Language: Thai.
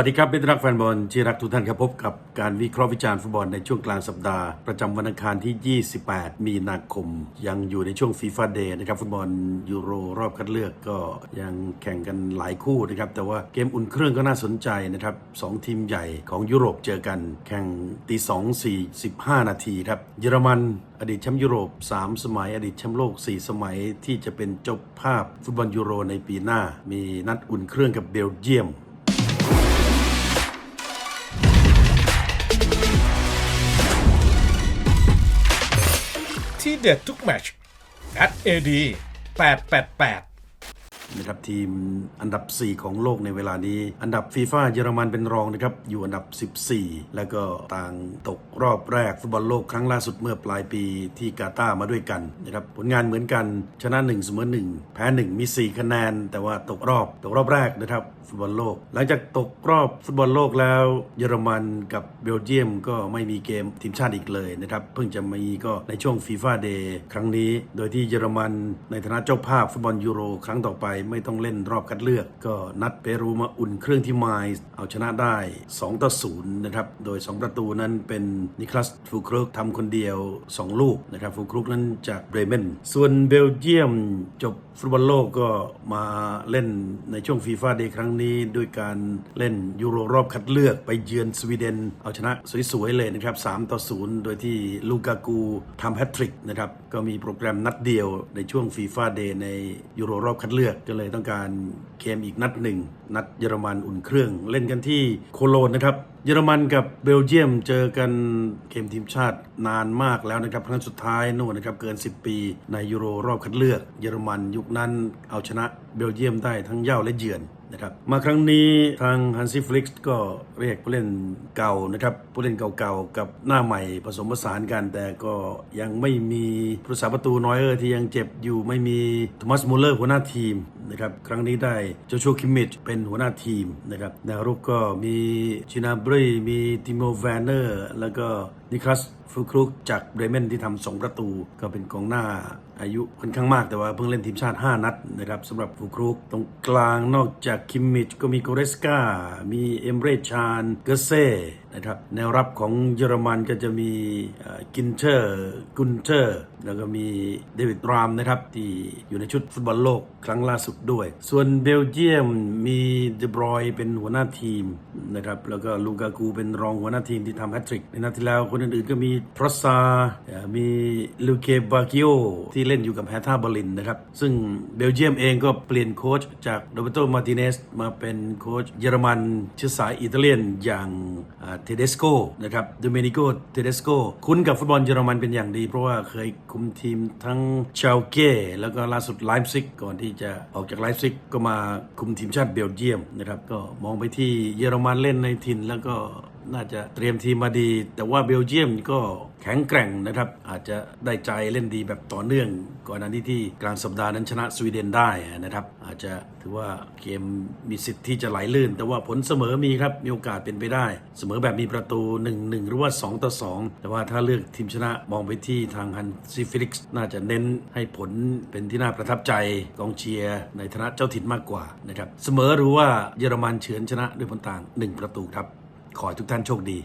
วัสดีครับมิตรรักแฟนบอลที่รักทุกท่านครับพบกับการวิเคราะห์วิจารณ์ฟุตบอลในช่วงกลางสัปดาห์ ประจำวันอังคารที่ 28 มีนาคม ยังอยู่ในช่วงฟีฟ่าเดย์นะครับฟุตบอลยูโรรอบคัดเลือกก็ยังแข่งกันหลายคู่นะครับแต่ว่าเกมอุ่นเครื่องก็น่าสนใจนะครับสองทีมใหญ่ของยุโรปเจอกัน แข่งตี2 4 15นาทีครับเยอรมันอดีตแชมป์ยุโรป 3 สมัย อดีตแชมป์โลก 4 สมัยที่จะเป็นเจ้าภาพฟุตบอลยูโรในปีหน้า มีนัดอุ่นเครื่องกับเบลเยียม เด็ดทุกแมตช at AD 888 นะครับทีมอันดับ 4 ของโลกในเวลานี้ อันดับฟีฟ่าเยอรมันเป็นรองนะครับ อยู่อันดับ 14 แล้วก็ต่างตกรอบแรกฟุตบอลโลกครั้งล่าสุดเมื่อปลายปีที่กาตาร์มาด้วยกันนะครับผลงานเหมือนกันชนะ1เสมอ1 แพ้ 1 มี 4 คะแนน แต่ว่าตกรอบตกรอบแรกนะครับฟุตบอลโลก หลังจากตกรอบฟุตบอลโลกแล้วเยอรมันกับเบลเยียมก็ไม่มีเกมทีมชาติอีกเลยนะครับเพิ่งจะมีก็ในช่วงฟีฟ่าเดย์ครั้งนี้ โดยที่เยอรมันในฐานะเจ้าภาพฟุตบอลยูโร ครั้งต่อไปไม่ต้องเล่นรอบคัดเลือก ก็นัดเปรูมาอุ่นเครื่องที่ไมล์เอาชนะได้ 2 ต่อ 0 นะครับ โดย 2 ประตูนั้นเป็นนิคลัสฟูครุกทำคนเดียว 2 ลูกนะครับฟูครุกนั้นจากเบรเมน ส่วนเบลเยียมจบฟุตบอลโลกก็มาเล่นในช่วงฟีฟ่าเดย์ครั้งนี้ด้วยการเล่นยูโรรอบคัดเลือกไปเยือนสวีเดน เอาชนะสวยๆเลยนะครับ 3 ต่อ 0 โดยที่ลูกากูทำแฮตทริกนะครับ ก็มีโปรแกรมนัดเดียวในช่วงฟีฟ่าเดย์ในยูโรรอบคัดเลือกก็เลยต้องการเกมอีกนัดหนึ่ง นัดเยอรมันอุ่นเครื่อง เล่นกันที่โคโลนนะครับ เยอรมันกับเบลเยียมเจอกันเกมทีมชาตินานมากแล้วนะครับครั้งสุดท้ายนู่นนะครับเกิน 10 ปีในยูโรรอบคัดเลือก เยอรมันยุคนั้นเอาชนะเบลเยียมได้ทั้งเย่าและเยือนนะครับมาครั้งนี้ทางฮันซี่ฟลิกซ์ก็เรียกผู้เล่นเก่านะครับผู้เล่นเก่าๆกับหน้าใหม่ผสมผสานกัน แต่ก็ยังไม่มีผู้รักษาประตูน้อยเออร์ที่ยังเจ็บอยู่ไม่มีโทมัสมูลเลอร์หัวหน้าทีม นะครับครั้งนี้ได้โจชัวคิมมิชเป็นหัวหน้าทีมนะครับแนวรุกก็มีชินาบรีมีติโมแวนเนอร์ แล้วก็ นิคลัสฟูครุกจากเบรเมนที่ทำสองประตู ก็เป็นกองหน้าอายุค่อนข้างมากแต่ว่าเพิ่งเล่นทีมชาติ 5 นัดนะครับสำหรับฟูครุกตรงกลางนอกจากคิมมิชก็มีโกเรสกา มีเอมเรชานเกเซ่นะครับแนวรับของเยอรมันก็จะมีกินเชอร์กุนเชอร์แล้วก็มีเดวิดรามนะครับที่อยู่ในชุดฟุตบอลโลกครั้งล่าสุดด้วย ส่วนเบลเยียมมีเดบรอยเป็นหัวหน้าทีมนะครับแล้วก็ลูกากูเป็นรองหัวหน้าทีมที่ทำแฮตทริกในนัดที่แล้วคนอื่นๆ ก็มีทรอสซา มีลูเคบากิโอที่เล่นอยู่กับแฮท่าบอร์ลินนะครับ ซึ่งเบลเยียมเองก็เปลี่ยนโค้ชจากโรเบโตมาติเนสมาเป็นโค้ชเยอรมันเชื้อสายอิตาเลียนอย่างเทเดสโกนะครับโดเมนิโกเทเดสโกคุ้นกับฟุตบอลเยอรมันเป็นอย่างดี เพราะว่าเคยคุมทีมทั้งชาวเก้แล้วก็ล่าสุดไลฟ์ซิกก่อนที่จะออกจากไลฟ์ซิกก็มาคุมทีมชาติเบลเยียมนะครับก็มองไปที่เยอรมันเล่นในถิ่นแล้วก็ น่าจะเตรียมทีมมาดี แต่ว่าเบลเยียมก็แข็งแกร่งนะครับ อาจจะได้ใจเล่นดีแบบต่อเนื่อง ก่อนหน้านี้ที่กลางสัปดาห์นั้นชนะสวีเดนได้นะครับ อาจจะถือว่าเกมมีสิทธิ์ที่จะไหลลื่น แต่ว่าผลเสมอมีครับ มีโอกาสเป็นไปได้ เสมอแบบมีประตู 1-1 หรือว่า 2 ต่อ 2 แต่ว่าถ้าเลือกทีมชนะมองไปที่ทางฮันซีฟิลิกส์น่าจะเน้นให้ผลเป็นที่น่าประทับใจกองเชียร์ในฐานะเจ้าถิ่นมากกว่านะครับเสมอหรือว่าเยอรมันเฉือนชนะด้วยผลต่าง 1 ประตูครับ ขอให้ทุกท่านโชคดี